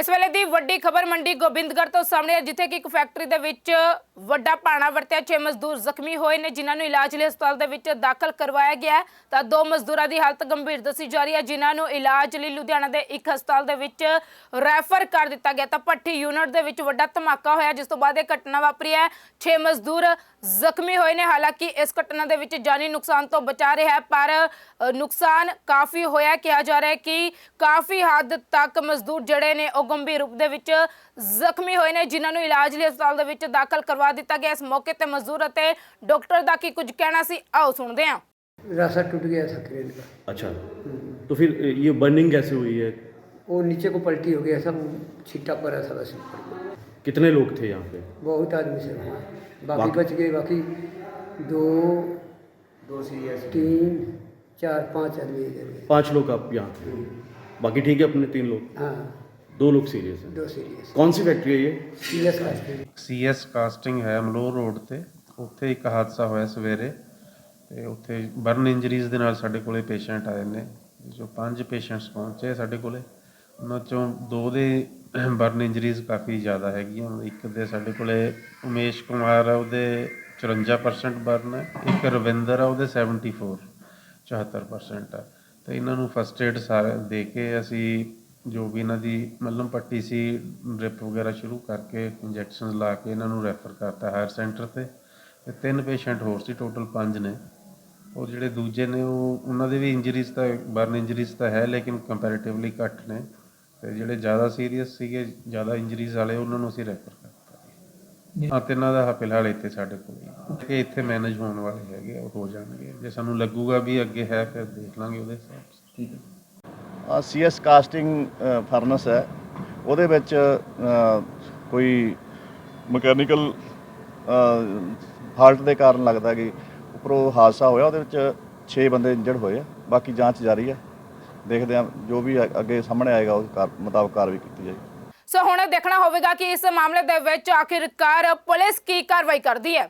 ਇਸ ਵੇਲੇ ਦੀ ਵੱਡੀ ਖਬਰ ਮੰਡੀ ਗੋਬਿੰਦਗੜ੍ਹ ਤੋਂ ਸਾਹਮਣੇ ਹੈ, ਜਿੱਥੇ ਕਿ ਇੱਕ ਫੈਕਟਰੀ ਦੇ ਵਿੱਚ ਵੱਡਾ ਭਾਣਾ ਵਰਤਿਆ 6 ਮਜ਼ਦੂਰ ਜ਼ਖਮੀ ਹੋਏ ਨੇ, ਜਿਨ੍ਹਾਂ ਨੂੰ ਇਲਾਜ ਲਈ ਹਸਪਤਾਲ ਦੇ ਵਿੱਚ ਦਾਖਲ ਕਰਵਾਇਆ ਗਿਆ ਤਾਂ ਦੋ ਮਜ਼ਦੂਰਾਂ ਦੀ ਹਾਲਤ ਗੰਭੀਰ ਦੱਸੀ ਜਾ ਰਹੀ ਹੈ, ਜਿਨ੍ਹਾਂ ਨੂੰ ਇਲਾਜ ਲਈ ਲੁਧਿਆਣਾ ਦੇ ਇੱਕ ਹਸਪਤਾਲ ਦੇ ਵਿੱਚ ਰੈਫਰ ਕਰ ਦਿੱਤਾ ਗਿਆ। ਤਾਂ ਭੱਠੀ ਯੂਨਿਟ ਦੇ ਵਿੱਚ ਵੱਡਾ ਧਮਾਕਾ ਹੋਇਆ, ਜਿਸ ਤੋਂ ਬਾਅਦ ਇਹ ਘਟਨਾ ਵਾਪਰੀ ਹੈ। 6 ਮਜ਼ਦੂਰ ਜ਼ਖਮੀ ਹੋਏ ਨੇ, ਹਾਲਾਂਕਿ ਇਸ ਘਟਨਾ ਦੇ ਵਿੱਚ ਜਾਨੀ ਨੁਕਸਾਨ ਤੋਂ ਬਚਾ ਰਿਹਾ ਹੈ, ਪਰ ਨੁਕਸਾਨ ਕਾਫੀ ਹੋਇਆ। ਕਿਹਾ ਜਾ ਰਿਹਾ ਹੈ ਕਿ ਕਾਫੀ ਹੱਦ ਤੱਕ ਮਜ਼ਦੂਰ ਜਿਹੜੇ ਨੇ, ਉਹ ਗੰਭੀਰ ਰੂਪ ਦੇ ਵਿੱਚ ਜ਼ਖਮੀ ਹੋਏ ਨੇ ਜਿਨ੍ਹਾਂ ਨੂੰ ਇਲਾਜ ਲਈ ਹਸਪਤਾਲ ਦੇ ਵਿੱਚ ਦਾਖਲ ਕਰਵਾ ਦਿੱਤਾ ਗਿਆ ਇਸ ਮੌਕੇ ਤੇ ਮਜ਼ਦੂਰ ਅਤੇ ਡਾਕਟਰ ਦਾ ਕੀ ਕੁਝ ਕਹਿਣਾ ਸੀ ਆਓ ਸੁਣਦੇ ਹਾਂ रास्ता टूट गया था क्रेन का अच्छा तो फिर ये बर्निंग कैसे हुई है वो नीचे को पलटी हो गया सब छिट्टा पड़ा था बस ऊपर को। कितने लोग थे यहाँ पे बहुत आदमी से हुआ बाकी बाकी- बच गए बाकी दो दो तीन चार पाँच आदमी इधर गए पांच लोग आप यहाँ थे बाकी ठीक है अपने तीन लोग हाँ दो लोग सीरियस हैं दो सीरियस कौन सी फैक्ट्री है ये सीरियस कास्ट ਸੀਐਸ ਕਾਸਟਿੰਗ ਹੈ ਮਲੋਰ ਰੋਡ ਤੇ ਉੱਥੇ ਇੱਕ ਹਾਦਸਾ ਹੋਇਆ ਸਵੇਰੇ ਤੇ ਉੱਥੇ ਬਰਨ ਇੰਜਰੀਜ਼ ਦੇ ਨਾਲ ਸਾਡੇ ਕੋਲੇ ਪੇਸ਼ੈਂਟ ਆਏ ਨੇ ਜੋ ਪੰਜ ਪੇਸ਼ੈਂਟਸ ਪਹੁੰਚੇ ਸਾਡੇ ਕੋਲੇ ਉਹਨਾਂ ਚੋਂ ਦੋ ਦੇ ਬਰਨ ਇੰਜਰੀਜ਼ ਕਾਫੀ ਜ਼ਿਆਦਾ ਹੈਗੀਆਂ ਇੱਕ ਦੇ ਸਾਡੇ ਕੋਲੇ ਉਮੇਸ਼ ਕੁਮਾਰ ਆ ਉਹਦੇ 54% ਬਰਨ ਹੈ ਇੱਕ ਰਵਿੰਦਰ ਆ ਉਹਦੇ 74 74% ਆ ਤੇ ਇਹਨਾਂ ਨੂੰ ਫਸਟ ਏਡ ਸਾਰੇ ਦੇ ਕੇ ਅਸੀਂ ਜੋ ਵੀ ਇਹਨਾਂ ਦੀ ਮੱਲਮ ਪੱਟੀ ਸੀ ਡ੍ਰਿਪ ਵਗੈਰਾ ਸ਼ੁਰੂ ਕਰਕੇ ਇੰਜੈਕਸ਼ਨਸ ਲਾ ਕੇ ਇਹਨਾਂ ਨੂੰ ਰੈਫਰ ਕਰਤਾ ਹਾਇਰ ਸੈਂਟਰ ਤੇ। ਤੇ ਤਿੰਨ ਪੇਸ਼ੈਂਟ ਹੋਰ ਸੀ ਟੋਟਲ ਪੰਜ ਨੇ। ਉਹ ਜਿਹੜੇ ਦੂਜੇ ਨੇ ਉਹ ਉਹਨਾਂ ਦੇ ਵੀ ਇੰਜਰੀਜ਼ ਤਾਂ ਬਰਨ ਇੰਜਰੀਜ਼ ਤਾਂ ਹੈ ਲੇਕਿਨ ਕੰਪੈਰੀਟਿਵਲੀ ਘੱਟ ਨੇ। ਤੇ ਜਿਹੜੇ ਜ਼ਿਆਦਾ ਸੀਰੀਅਸ ਸੀਗੇ ਜ਼ਿਆਦਾ ਇੰਜਰੀਜ਼ ਵਾਲੇ ਉਹਨਾਂ ਨੂੰ ਅਸੀਂ ਰੈਫਰ ਕਰਤਾ। ਹਾਂ ਤੇ ਇਹਨਾਂ ਦਾ ਫਿਲਹਾਲ ਇੱਥੇ ਸਾਡੇ ਕੋਲ ਹੀ ਹੈ। ਕਿ ਇੱਥੇ ਮੈਨੇਜ ਹੋਣ ਵਾਲੇ ਹੈਗੇ ਉਹ ਹੋ ਜਾਣਗੇ। ਜੇ ਸਾਨੂੰ ਲੱਗੂਗਾ ਵੀ ਅੱਗੇ ਹੈ ਫਿਰ ਦੇਖ ਲਾਂਗੇ ਉਹਦੇ ਹਿਸਾਬ ਸੇ ਸੀਐਸ ਕਾਸਟਿੰਗ ਫਰਨਸ ਹੈ। ਉਹਦੇ ਵਿੱਚ ਕੋਈ ਮਕੈਨੀਕਲ ਫਾਲਟ ਦੇ ਕਾਰਨ ਲੱਗਦਾ ਕਿ ਉੱਪਰੋਂ ਹਾਦਸਾ ਹੋਇਆ, ਉਹਦੇ ਵਿੱਚ 6 ਬੰਦੇ ਇੰਜਰਡ ਹੋਏ ਆ, ਬਾਕੀ ਜਾਂਚ ਜਾਰੀ ਹੈ ਦੇਖਦੇ ਹਾਂ ਜੋ ਵੀ ਅੱਗੇ ਸਾਹਮਣੇ ਆਏਗਾ ਉਸ ਮੁਤਾਬਕ ਕਾਰਵਾਈ ਕੀਤੀ ਜਾਏਗੀ। ਸੋ ਹੁਣ ਦੇਖਣਾ ਹੋਵੇਗਾ ਕਿ ਇਸ ਮਾਮਲੇ ਦੇ ਵਿੱਚ ਆਖਿਰਕਾਰ ਪੁਲਿਸ ਕੀ ਕਾਰਵਾਈ ਕਰਦੀ ਹੈ।